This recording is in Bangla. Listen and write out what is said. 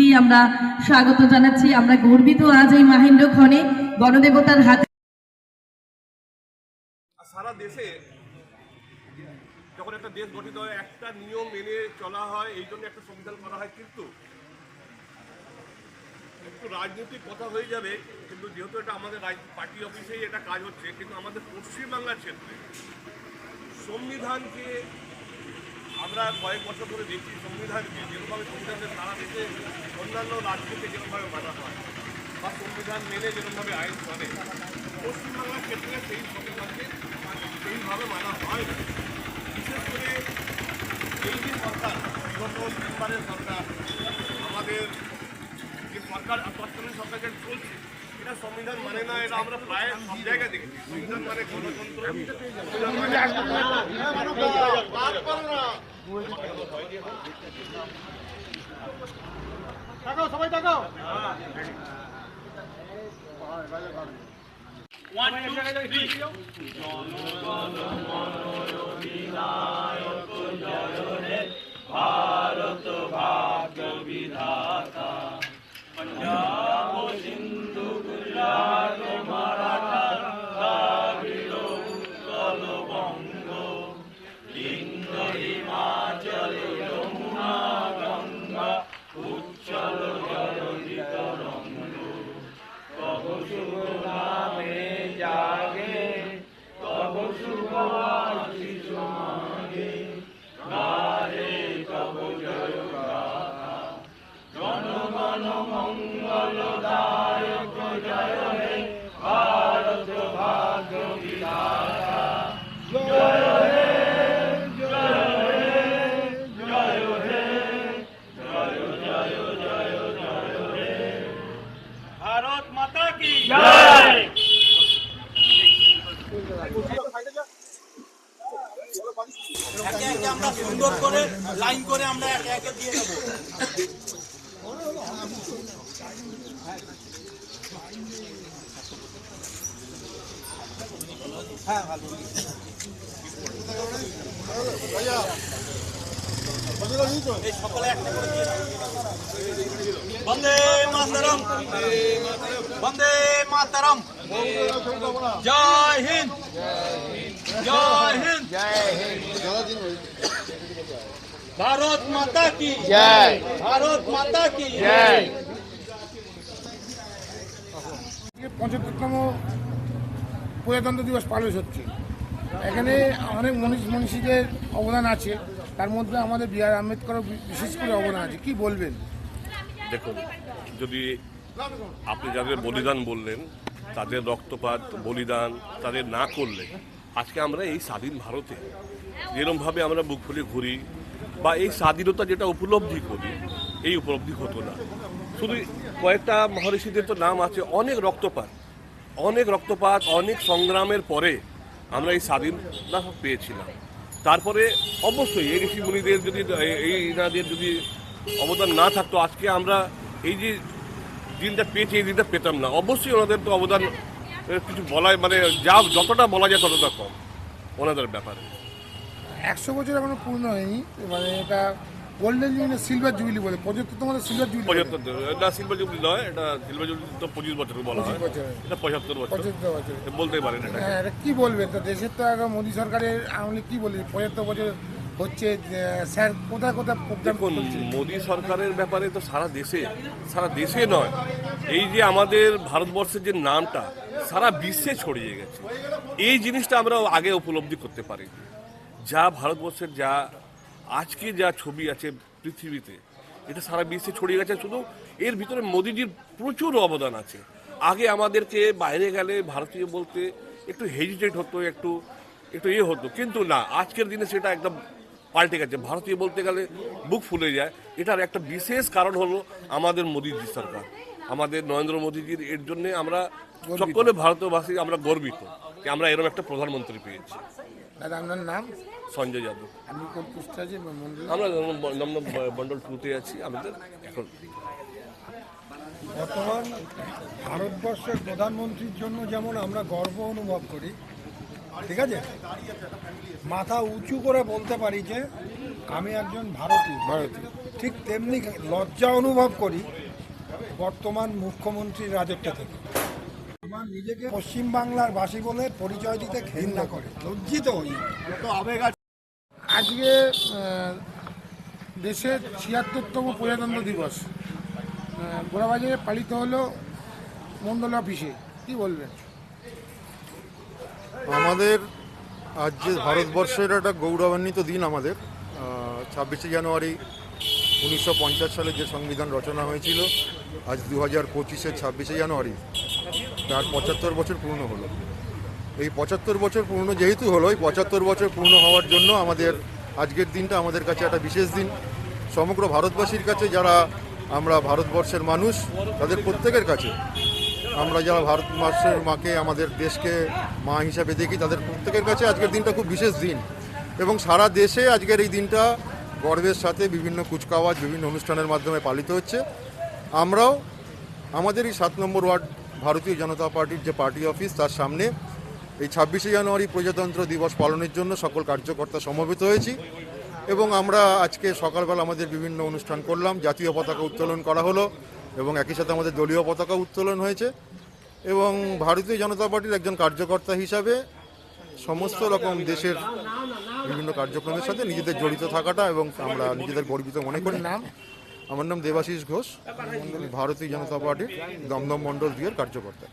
দিয়ে আমরা স্বাগত জানাচ্ছি। আমরা গর্বিত আজ এই মাহেন্দ্র ক্ষণে গণদেবতার হাতে সারা দেশে যখন একটা দেশ গঠিত হয়, একটা নিয়ম মেনে চলা হয়, এই জন্য একটা সংবিধান করা হয়। কিন্তু একটু রাজনৈতিক কথা হয়ে যাবে, কিন্তু যেহেতু এটা আমাদের পার্টি অফিসেই এটা কাজ হচ্ছে, কিন্তু আমাদের পশ্চিমবাংলার ক্ষেত্রে সংবিধানকে আমরা কয়েক বছর ধরে দেখছি সংবিধানকে যেরকমভাবে সংবিধানকে সারা দেশে অন্যান্য রাজ্যকে যেরকমভাবে মানা হয় বা সংবিধান মেনে যেরকমভাবে আইন করে পশ্চিমবাংলার ক্ষেত্রে সেই সংবিধানকে সেইভাবে মানা হয় না। বিশেষ করে এই যে সরকার বিগত তিনবারের সরকার আমাদের যে সরকার তৎকালীন সরকার যেটা চলছে এটা সংবিধান মানে না এটা আমরা প্রায় সব জায়গায় দেখেছি। সংবিধান মানে গণতন্ত্র সংবিধান মানে ভারত সুন্দর করে লাইন করে আমরা একে একে দিয়ে দেবো। বন্দে মাতরম। বন্দে মাতরম। জয় হিন্দ। জয় হিন্দ। ভারত মাতা কি? জয়। ভারত মাতা কি? জয়। পঁচাত্তরতম প্রজাতন্ত্র দিবস পালন হচ্ছে। এখানে অনেক মনীষ মনীষীদের অবদান আছে। তার মধ্যে আমাদের বি আর আম্বেদকরও বিশেষ করে অবদান আছে। কি বলবেন? দেখুন যদি আপনি যাদের বলিদান বললেন তাদের রক্তপাত বলিদান তাদের না করলে আজকে আমরা এই স্বাধীন ভারতে যেরমভাবে আমরা বুক ফুলে ঘুরি বা এই স্বাধীনতা যেটা উপলব্ধি করি, এই উপলব্ধি হতো না। শুধু কয়েকটা মহর্ষিদের তো নাম আছে, অনেক রক্তপাত অনেক রক্তপাত, অনেক সংগ্রামের পরে আমরা এই স্বাধীনতা পেয়েছিলাম। তারপরে অবশ্যই এই ঋষি মুনিদের যদি, এই এনাদের যদি অবদান না থাকতো, আজকে আমরা এই যে দিনটা পেয়েছি, এই দিনটা পেতাম না। অবশ্যই ওনাদের তো অবদান কিছু বলায় মানে যা, যতটা বলা যায় ততটা কম, ওনাদের ব্যাপারে। একশো বছর এখনও পূর্ণ হয়নি। মানে এটা গোল্ডেন জুবিলি সিলভার জুবিলি বলে। পঁচাত্তরতম সিলভার জুবিলি বলে। পঁচাত্তর এটা সিলভার জুবলি নয় এটা সিলভার জুবলি তো পঁচিশ বছর বলা হয়। এটা পঁচাত্তর বছর। পঁচাত্তর বছর। বলতে পারেন এটা হ্যাঁ এটা কি বলবেন তো দেশের তো এখন মোদী সরকারের আমলে কি বলি? পঁচাত্তর বছর হচ্ছে স্যার কোথায় কোথায় প্রোগ্রাম মোদী সরকারের ব্যাপারে তো সারা দেশে সারা দেশে নয়। এই যে আমাদের ভারতবর্ষের যে নামটা সারা বিশ্বে ছড়িয়ে গেছে। এই জিনিসটা আমরা আগে উপলব্ধি করতে পারি যা ভারতবর্ষের যা আজকে যা ছবি আছে পৃথিবীতে এটা সারা বিশ্বে ছড়িয়ে গেছে। শুধু এর ভিতরে মোদিজির প্রচুর অবদান আছে। আগে আমাদেরকে বাইরে গেলে ভারতীয় বলতে একটু হেজিটেট হতো একটু একটু ইয়ে হতো। কিন্তু না আজকের দিনে সেটা একদম পাল্টে গেছে। ভারতীয় বলতে গেলে বুক ফুলে যায়। এটার একটা বিশেষ কারণ হলো আমাদের মোদীজি সরকার। আমাদের নরেন্দ্র মোদীজির এর জন্য আমরা সকলে ভারতবাসী আমরা গর্বিত যে আমরা এরকম একটা প্রধানমন্ত্রী পেয়েছি। দাদা আপনার নাম? সঞ্জয় যাদব। আপনি কোন পুষ্ট আছে মন্ডল আমরা দমদম মন্ডল টুতে আছি আমাদের এখন বর্তমান ভারতবর্ষের প্রধানমন্ত্রীর জন্য যেমন আমরা গর্ব অনুভব করি ঠিক আছে? মাথা উঁচু করে বলতে পারি যে আমি একজন ভারতীয়। ভারতীয়। ঠিক তেমনি লজ্জা অনুভব করি বর্তমান মুখ্যমন্ত্রীর রাজত্ব থেকে। আমার নিজেকে পশ্চিমবাংলার বাসী বলে পরিচয় দিতে ঘৃণা করে লজ্জিত হই। আজকে দেশের ছিয়াত্তরতম প্রজাতন্ত্র দিবস। গোড়াবাজারে পালিত হলো মন্ডল অফিসে। কি বলবেন? আমাদের আজ যে ভারতবর্ষের একটা গৌরবান্বিত দিন আমাদের ছাব্বিশে জানুয়ারি উনিশশো পঞ্চাশ সালে যে সংবিধান রচনা হয়েছিল আজ দু হাজার পঁচিশের ছাব্বিশে জানুয়ারি। তার পঁচাত্তর বছর পূর্ণ হলো। এই পঁচাত্তর বছর পূর্ণ যেহেতু হলো, এই পঁচাত্তর বছর পূর্ণ হওয়ার জন্য আমাদের আজকের দিনটা আমাদের কাছে একটা বিশেষ দিন। সমগ্র ভারতবাসীর কাছে যারা আমরা ভারতবর্ষের মানুষ, তাদের প্রত্যেকের কাছে আমরা যারা ভারতবর্ষের মাকে, আমাদের দেশকে মা হিসাবে দেখি, তাদের প্রত্যেকের কাছে আজকের দিনটা খুব বিশেষ দিন। এবং সারা দেশে আজকের এই দিনটা গর্বের সাথে বিভিন্ন কুচকাওয়াজ, বিভিন্ন অনুষ্ঠানের মাধ্যমে পালিত হচ্ছে। আমরাও আমাদের এই সাত নম্বর ওয়ার্ড ভারতীয় জনতা পার্টির যে পার্টি অফিস, তার সামনে এই ছাব্বিশে জানুয়ারি প্রজাতন্ত্র দিবস পালনের জন্য সকল কার্যকর্তা সমবেত হয়েছি এবং আমরা আজকে সকালবেলা আমাদের বিভিন্ন অনুষ্ঠান করলাম। জাতীয় পতাকা উত্তোলন করা হলো এবং একই সাথে আমাদের দলীয় পতাকা উত্তোলন হয়েছে এবং ভারতীয় জনতা পার্টির একজন কার্যকর্তা হিসাবে সমস্ত রকম দেশের বিভিন্ন কার্যক্রমের সাথে নিজেদের জড়িত থাকাটা এবং আমরা নিজেদের গর্বিত মনে করি। আমার নাম দেবাশিস ঘোষ ভারতীয় জনতা পার্টির দমদম মণ্ডল দুইয়ের কার্যকর্তা।